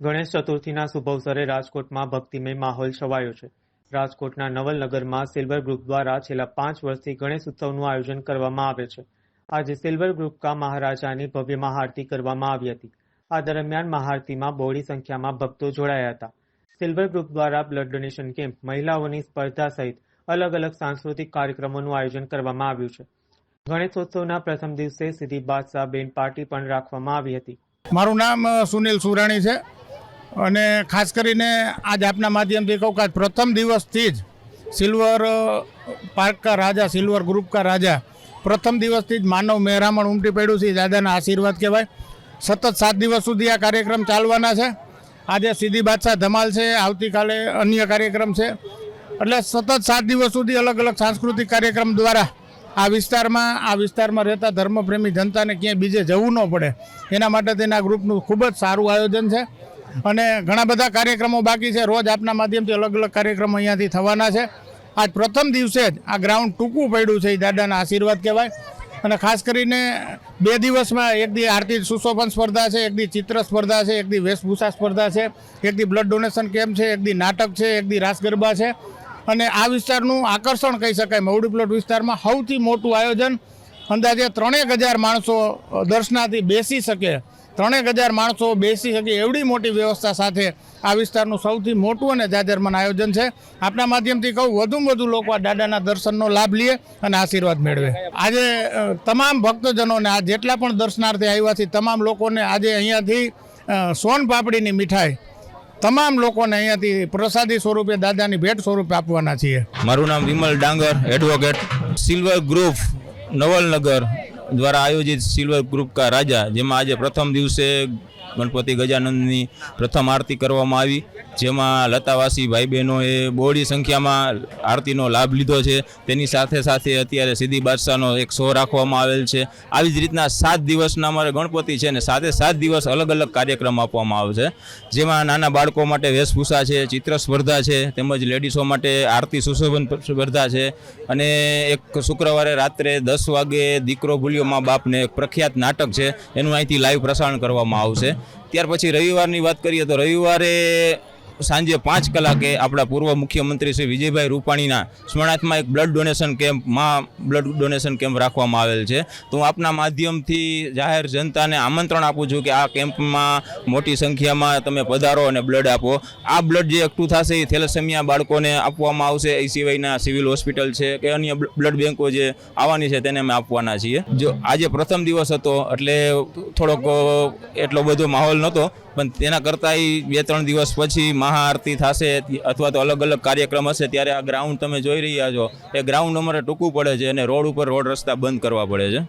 ગણેશ ચતુર્થીના શુભ અવસરે રાજકોટમાં ભક્તિમય માહોલ છવાયો છે. રાજકોટના નવલનગરમાં સિલ્વર ગ્રુપ દ્વારા છેલ્લા પાંચ વર્ષથી ગણેશ ઉત્સવનું આયોજન કરવામાં આવે છે. આજે સિલ્વર ગ્રુપ કા મહારાજાની ભવ્ય મહાઆરતી કરવામાં આવી હતી. આ દરમિયાન મહાઆરતીમાં બહોળી સંખ્યામાં ભક્તો જોડાયા હતા. સિલ્વર ગ્રુપ દ્વારા બ્લડ ડોનેશન કેમ્પ, મહિલાઓની સ્પર્ધા સહિત અલગ અલગ સાંસ્કૃતિક કાર્યક્રમોનું આયોજન કરવામાં આવ્યું છે. ગણેશોત્સવના પ્રથમ દિવસે સીધી બાદશાહ બેન પાર્ટી પણ રાખવામાં આવી હતી. મારું નામ સુનિલ સુરાણી છે. અને ખાસ કરીને આજ આપના માધ્યમથી કહું કે પ્રથમ દિવસથી જ સિલ્વર પાર્કકા રાજા, સિલ્વર ગ્રુપ કા રાજા, પ્રથમ દિવસથી જ માનવ મહેરામણ ઉમટી પડ્યું છે દાદાના આશીર્વાદ કહેવાય. સતત સાત દિવસ સુધી આ કાર્યક્રમ ચાલવાના છે. આજે સીધી બાદશાહ ધમાલ છે, આવતીકાલે અન્ય કાર્યક્રમ છે. એટલે સતત સાત દિવસ સુધી અલગ અલગ સાંસ્કૃતિક કાર્યક્રમ દ્વારા આ વિસ્તારમાં આ વિસ્તારમાં રહેતા ધર્મપ્રેમી જનતાને ક્યાંય બીજે જવું ન પડે. એના માટે તેના ગ્રુપનું ખૂબ જ સારું આયોજન છે. અને ઘણા બધા કાર્યક્રમો બાકી છે. રોજ આપના માધ્યમથી અલગ અલગ કાર્યક્રમો અહીંયાથી થવાના છે. આજ પ્રથમ દિવસે જ આ ગ્રાઉન્ડ ટૂંકું પડ્યું છે, એ દાદાના આશીર્વાદ કહેવાય. અને ખાસ કરીને બે દિવસમાં એક દી આરતી સુશોભન સ્પર્ધા છે, એક દી ચિત્ર સ્પર્ધા છે, એક દી વેશભૂષા સ્પર્ધા છે, એક દી બ્લડ ડોનેશન કેમ્પ છે, એક દી નાટક છે, એક દી રાસ ગરબા છે. અને આ વિસ્તારનું આકર્ષણ કહી શકાય મવડી પ્લોટ વિસ્તારમાં સૌથી મોટું આયોજન અંદાજે ત્રણેક હજાર માણસો દર્શનાથી બેસી શકે ત્રણેક હજાર માણસો બેસી શકે એવડી મોટી વ્યવસ્થા સાથે આ વિસ્તારનું સૌથી મોટું અને જાજરમાન આયોજન છે. આપના માધ્યમથી કહું, વધુમાં વધુ લોકો આ દાદાના દર્શનનો લાભ લે અને આશીર્વાદ મેળવે. આજે તમામ ભક્તજનોને આ જેટલા પણ દર્શનાર્થે આવ્યા છે, તમામ લોકોને આજે અહીંયાથી સોન પાપડીની મીઠાઈ, તમામ લોકોને અહીંયાથી પ્રસાદી સ્વરૂપે, દાદાની ભેટ સ્વરૂપે આપવાના છીએ. મારું નામ વિમલ ડાંગર એડવોકેટ સિલ્વર ગ્રુપ નવલનગર. દ્વારા આયોજિત સિલ્વર ગ્રુપ કા રાજા, જેમાં આજે પ્રથમ દિવસે ગણપતિ ગજાનંદની પ્રથમ આરતી કરવામાં આવી, જેમાં લતાવાસી ભાઈ બહેનોએ બહોળી સંખ્યામાં આરતીનો લાભ લીધો છે. તેની સાથે સાથે અત્યારે સીધી બાદશાહનો એક શો રાખવામાં આવેલ છે. આવી જ રીતના સાત દિવસના અમારે ગણપતિ છે ને સાથે સાત દિવસ અલગ અલગ કાર્યક્રમ આપવામાં આવે છે. જેમાં નાના બાળકો માટે વેશભૂષા છે, ચિત્ર સ્પર્ધા છે, તેમજ લેડીઝો માટે આરતી સુશોભન સ્પર્ધા છે. અને એક શુક્રવારે રાત્રે દસ વાગે દીકરો ભૂલ્યો મા બાપને એક પ્રખ્યાત નાટક છે. એનું અહીંથી લાઈવ પ્રસારણ કરવામાં આવશે. ત્યાર પછી રવિવારની વાત કરીએ તો રવિવારે સાંજે પાંચ કલાકે આપણા પૂર્વ મુખ્યમંત્રી શ્રી વિજયભાઈ રૂપાણીના સ્મરણાર્થમાં એક બ્લડ ડોનેશન કેમ્પમાં બ્લડ ડોનેશન કેમ્પ રાખવામાં આવેલ છે. તો હું આપના માધ્યમથી જાહેર જનતાને આમંત્રણ આપું છું કે આ કેમ્પમાં મોટી સંખ્યામાં તમે પધારો અને બ્લડ આપો. આ બ્લડ જે એકઠું થશે એ થેલેસેમિયા બાળકોને આપવામાં આવશે. એ સિવાયના સિવિલ હોસ્પિટલ છે કે અન્ય બ્લડ બેંકો જે આવવાની છે તેને અમે આપવાના છીએ. જો આજે પ્રથમ દિવસ હતો એટલે થોડોક એટલો બધો માહોલ નહોતો. પણ તેના કરતાં બે, ત્રણ દિવસ પછી મહાઆરતી થશે, અથવા તો અલગ અલગ કાર્યક્રમ હશે, ત્યારે આ ગ્રાઉન્ડ તમે જોઈ રહ્યા છો. એ ગ્રાઉન્ડ અમારે ટૂંકું પડે છે અને રોડ ઉપર રોડ રસ્તા બંધ કરવા પડે છે.